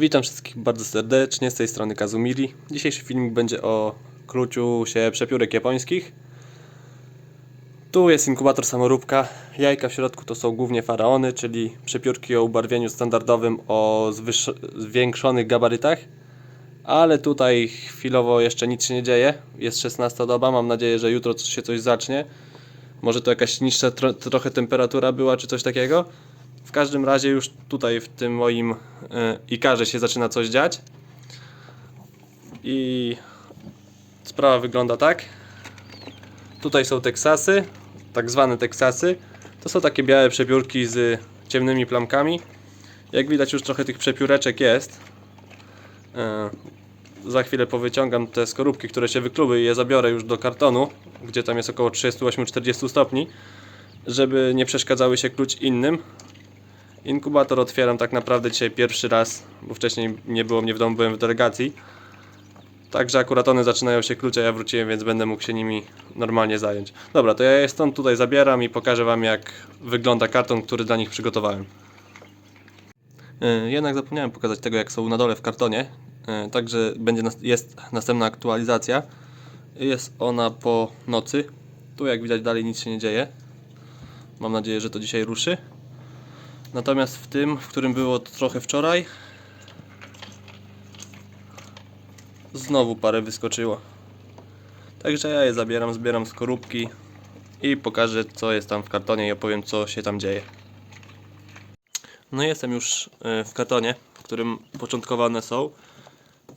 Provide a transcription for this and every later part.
Witam wszystkich bardzo serdecznie, z tej strony Kazumiri. Dzisiejszy filmik będzie o kluciu się przepiórek japońskich. Tu jest inkubator samoróbka. Jajka w środku to są głównie faraony, czyli przepiórki o ubarwieniu standardowym o zwiększonych gabarytach. Ale tutaj chwilowo jeszcze nic się nie dzieje. Jest 16 doba, mam nadzieję, że jutro się coś zacznie. Może to jakaś niższa tro- trochę temperatura była, czy coś takiego. W każdym razie już tutaj w tym moim y, ikarze się zaczyna coś dziać. I sprawa wygląda tak. Tutaj są Teksasy, tak zwane Teksasy. To są takie białe przepiórki z ciemnymi plamkami. Jak widać już trochę tych przepióreczek jest. Y, za chwilę powyciągam te skorupki, które się wykluły i je zabiorę już do kartonu, gdzie tam jest około 38-40 stopni, żeby nie przeszkadzały się kluć innym. Inkubator otwieram tak naprawdę dzisiaj pierwszy raz, bo wcześniej nie było mnie w domu, byłem w delegacji. Także akurat one zaczynają się kluć, a ja wróciłem, więc będę mógł się nimi normalnie zająć. Dobra, to ja je stąd tutaj zabieram i pokażę Wam jak wygląda karton, który dla nich przygotowałem. Yy, Jednak zapomniałem pokazać tego jak są na dole w kartonie. Yy, Także będzie jest następna aktualizacja. Jest ona po nocy. Tu jak widać dalej nic się nie dzieje. Mam nadzieję, że to dzisiaj ruszy. Natomiast w tym, w którym było to trochę wczoraj, znowu parę wyskoczyło. Także ja je zabieram, zbieram skorupki i pokażę co jest tam w kartonie i opowiem co się tam dzieje. No jestem już e, w kartonie, w którym początkowane są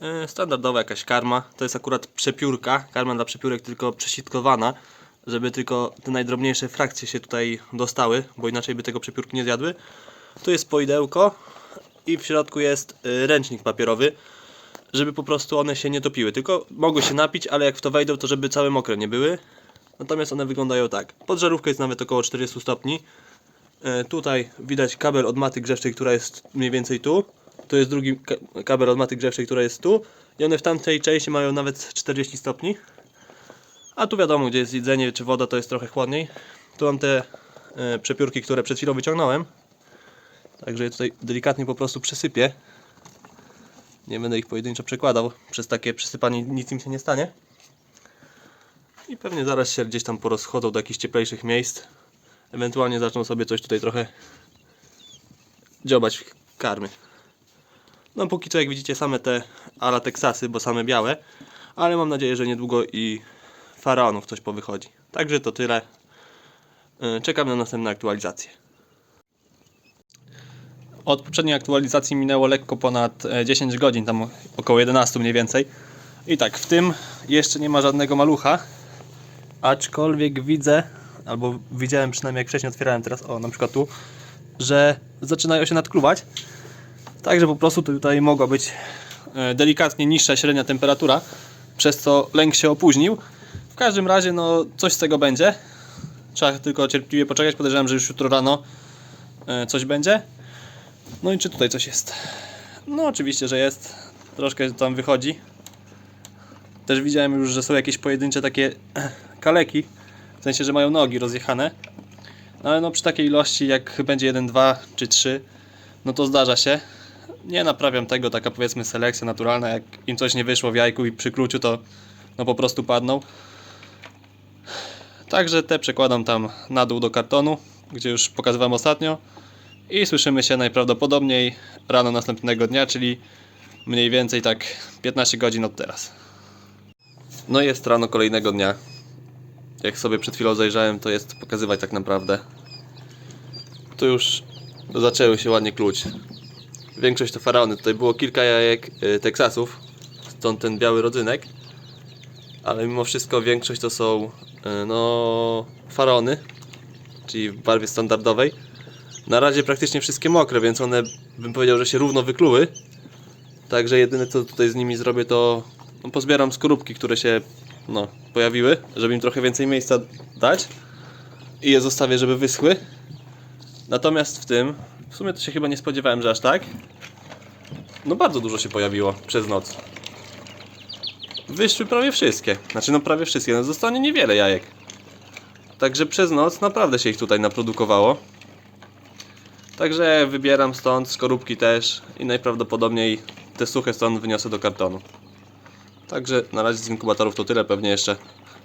e, standardowa jakaś karma. To jest akurat przepiórka, karma dla przepiórek tylko przesitkowana, żeby tylko te najdrobniejsze frakcje się tutaj dostały, bo inaczej by tego przepiórki nie zjadły. Tu jest poidełko i w środku jest y, ręcznik papierowy, żeby po prostu one się nie topiły. Tylko mogły się napić, ale jak w to wejdą, to żeby całe mokre nie były. Natomiast one wyglądają tak. Podżarówka jest nawet około 40 stopni. E, Tutaj widać kabel od maty grzewczej, która jest mniej więcej tu. Tu jest drugi ka- kabel od maty grzewczej, która jest tu. I one w tamtej części mają nawet 40 stopni. A tu wiadomo, gdzie jest jedzenie czy woda, to jest trochę chłodniej. Tu mam te e, przepiórki, które przed chwilą wyciągnąłem. Także je tutaj delikatnie po prostu przesypię. Nie będę ich pojedynczo przekładał. Przez takie przysypanie nic im się nie stanie. I pewnie zaraz się gdzieś tam porozchodzą do jakichś cieplejszych miejsc. Ewentualnie zaczną sobie coś tutaj trochę dziobać w karmy. No póki co jak widzicie same te ala Teksasy, bo same białe. Ale mam nadzieję, że niedługo i faraonów coś powychodzi. Także to tyle. Yy, Czekam na następne aktualizacje. Od poprzedniej aktualizacji minęło lekko ponad e, 10 godzin, tam około 11 mniej więcej. I tak, w tym jeszcze nie ma żadnego malucha. Aczkolwiek widzę, albo widziałem przynajmniej jak wcześniej otwierałem teraz, o na przykład tu, że zaczynają się nadkluwać. Także po prostu tutaj mogła być e, delikatnie niższa średnia temperatura, przez co lęk się opóźnił. Każdym razie, no coś z tego będzie. Trzeba tylko cierpliwie poczekać. Podejrzewam, że już jutro rano e, coś będzie. No i czy tutaj coś jest? No oczywiście, że jest. Troszkę tam wychodzi. Też widziałem już, że są jakieś pojedyncze takie kaleki. W sensie, że mają nogi rozjechane. No ale no przy takiej ilości, jak będzie 1, 2 czy 3, no to zdarza się. Nie naprawiam tego, taka powiedzmy selekcja naturalna. Jak im coś nie wyszło w jajku i przy kluciu, to no po prostu padną. Także te przekładam tam na dół do kartonu, gdzie już pokazywałem ostatnio. I słyszymy się najprawdopodobniej rano następnego dnia, czyli mniej więcej tak 15 godzin od teraz. No i jest rano kolejnego dnia. Jak sobie przed chwilą zajrzałem, to jest pokazywać tak naprawdę. Tu już zaczęły się ładnie kluć. Większość to faraony. Tutaj było kilka jajek y, Teksasów, stąd ten biały rodzynek. Ale mimo wszystko większość to są y, no faraony, czyli w barwie standardowej. Na razie praktycznie wszystkie mokre, więc one bym powiedział, że się równo wykluły. Także jedyne co tutaj z nimi zrobię to no, pozbieram skorupki, które się no, pojawiły, żeby im trochę więcej miejsca dać i je zostawię, żeby wyschły. Natomiast w tym, w sumie to się chyba nie spodziewałem, że aż tak. No bardzo dużo się pojawiło przez noc. Wyszły prawie wszystkie. Znaczy no prawie wszystkie, no zostanie niewiele jajek. Także przez noc naprawdę się ich tutaj naprodukowało. Także wybieram stąd, skorupki też i najprawdopodobniej te suche stąd wyniosę do kartonu. Także na razie z inkubatorów to tyle, pewnie jeszcze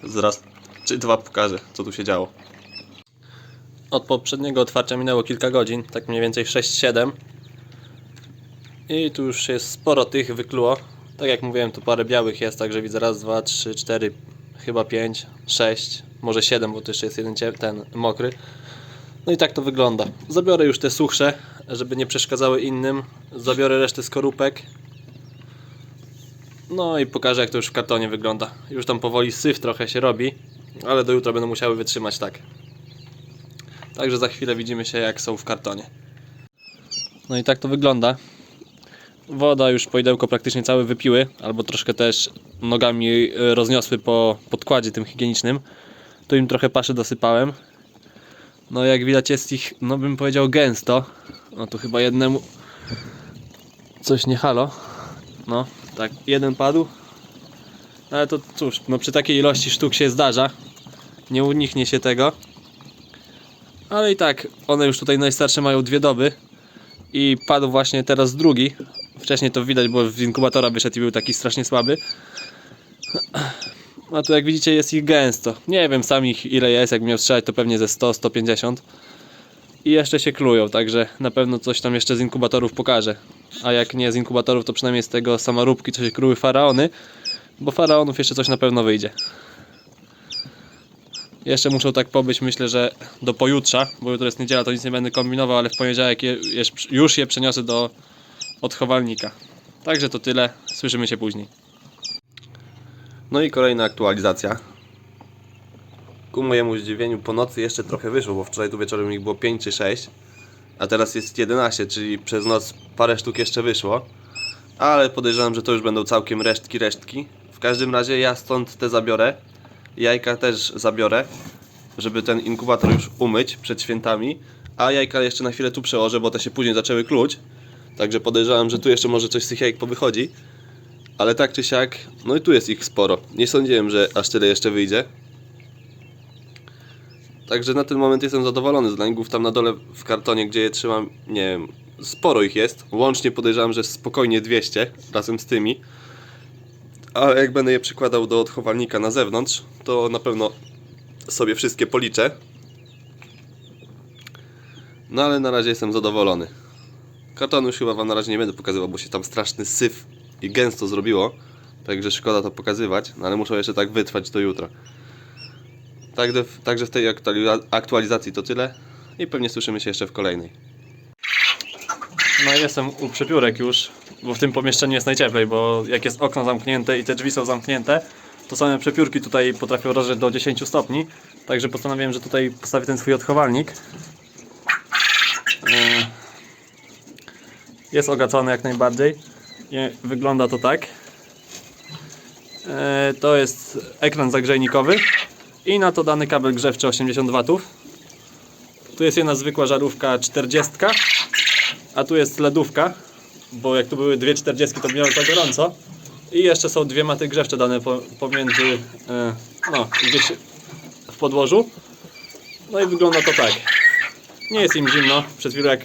zaraz czy dwa pokażę, co tu się działo. Od poprzedniego otwarcia minęło kilka godzin, tak mniej więcej 6-7. I tu już jest sporo tych wykluło. Tak jak mówiłem, tu parę białych jest, także widzę raz, dwa, trzy, cztery, chyba pięć, sześć, może siedem, bo tu jeszcze jest jeden ten mokry. No i tak to wygląda. Zabiorę już te suchsze, żeby nie przeszkadzały innym. Zabiorę resztę skorupek. No i pokażę jak to już w kartonie wygląda. Już tam powoli syf trochę się robi, ale do jutra będą musiały wytrzymać tak. Także za chwilę widzimy się jak są w kartonie. No i tak to wygląda. Woda już poidełko praktycznie całe wypiły, albo troszkę też nogami rozniosły po podkładzie tym higienicznym. Tu im trochę paszy dosypałem. No jak widać jest ich, no bym powiedział gęsto. No tu chyba jednemu coś nie halo. No, tak, jeden padł. Ale to cóż, no przy takiej ilości sztuk się zdarza. Nie uniknie się tego. Ale i tak, one już tutaj najstarsze mają dwie doby. I padł właśnie teraz drugi. Wcześniej to widać, bo z inkubatora wyszedł i był taki strasznie słaby. A tu jak widzicie jest ich gęsto. Nie wiem sam ich ile jest, jak miał strzelać to pewnie ze 100-150. I jeszcze się klują, także na pewno coś tam jeszcze z inkubatorów pokażę. A jak nie z inkubatorów, to przynajmniej z tego samoróbki, co się kruły faraony. Bo faraonów jeszcze coś na pewno wyjdzie. Jeszcze muszą tak pobyć, myślę, że do pojutrza, bo jutro jest niedziela, to nic nie będę kombinował, ale w poniedziałek je, już je przeniosę do odchowalnika. Także to tyle, słyszymy się później. No i kolejna aktualizacja. Ku mojemu zdziwieniu po nocy jeszcze trochę wyszło, bo wczoraj tu wieczorem ich było 5 czy 6, a teraz jest 11, czyli przez noc parę sztuk jeszcze wyszło. Ale podejrzewam, że to już będą całkiem resztki, resztki. W każdym razie ja stąd te zabiorę. Jajka też zabiorę, żeby ten inkubator już umyć przed świętami. A jajka jeszcze na chwilę tu przełożę, bo te się później zaczęły kluć. Także podejrzewam, że tu jeszcze może coś z tych jajek powychodzi. Ale tak czy siak, no i tu jest ich sporo. Nie sądziłem, że aż tyle jeszcze wyjdzie. Także na ten moment jestem zadowolony z langów. Tam na dole w kartonie, gdzie je trzymam, nie wiem, sporo ich jest. Łącznie podejrzewam, że spokojnie 200 razem z tymi. Ale jak będę je przykładał do odchowalnika na zewnątrz, to na pewno sobie wszystkie policzę. No ale na razie jestem zadowolony. Kartonu już chyba wam na razie nie będę pokazywał, bo się tam straszny syf i gęsto zrobiło. Także szkoda to pokazywać, no ale muszę jeszcze tak wytrwać do jutra. Także, także w tej aktualiza- aktualizacji to tyle i pewnie słyszymy się jeszcze w kolejnej. No jestem u przepiórek już, bo w tym pomieszczeniu jest najcieplej, bo jak jest okno zamknięte i te drzwi są zamknięte, to same przepiórki tutaj potrafią rozgrzeć do 10 stopni. Także postanowiłem, że tutaj postawię ten swój odchowalnik. E, Jest ogacony jak najbardziej. I wygląda to tak. E, To jest ekran zagrzejnikowy i na to dany kabel grzewczy 80 W. Tu jest jedna zwykła żarówka 40, a tu jest ledówka, bo jak tu były dwie 40 to miało to gorąco. I jeszcze są dwie maty grzewcze dane po, pomiędzy, e, no gdzieś w podłożu. No i wygląda to tak. Nie jest im zimno, przed chwilą jak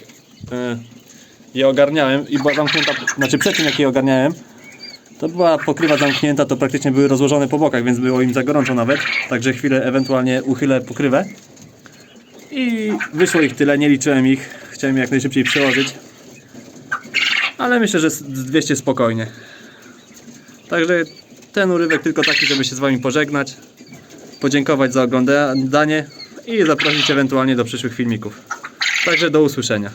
e, je ogarniałem i była zamknięta, znaczy przed tym jak je ogarniałem, to była pokrywa zamknięta, to praktycznie były rozłożone po bokach, więc było im za gorąco nawet. Także chwilę ewentualnie uchylę pokrywę. I wyszło ich tyle, nie liczyłem ich. Chciałem jak najszybciej przełożyć. Ale myślę, że z 200 spokojnie. Także ten urywek tylko taki, żeby się z Wami pożegnać. Podziękować za oglądanie i zaprosić ewentualnie do przyszłych filmików. Także do usłyszenia.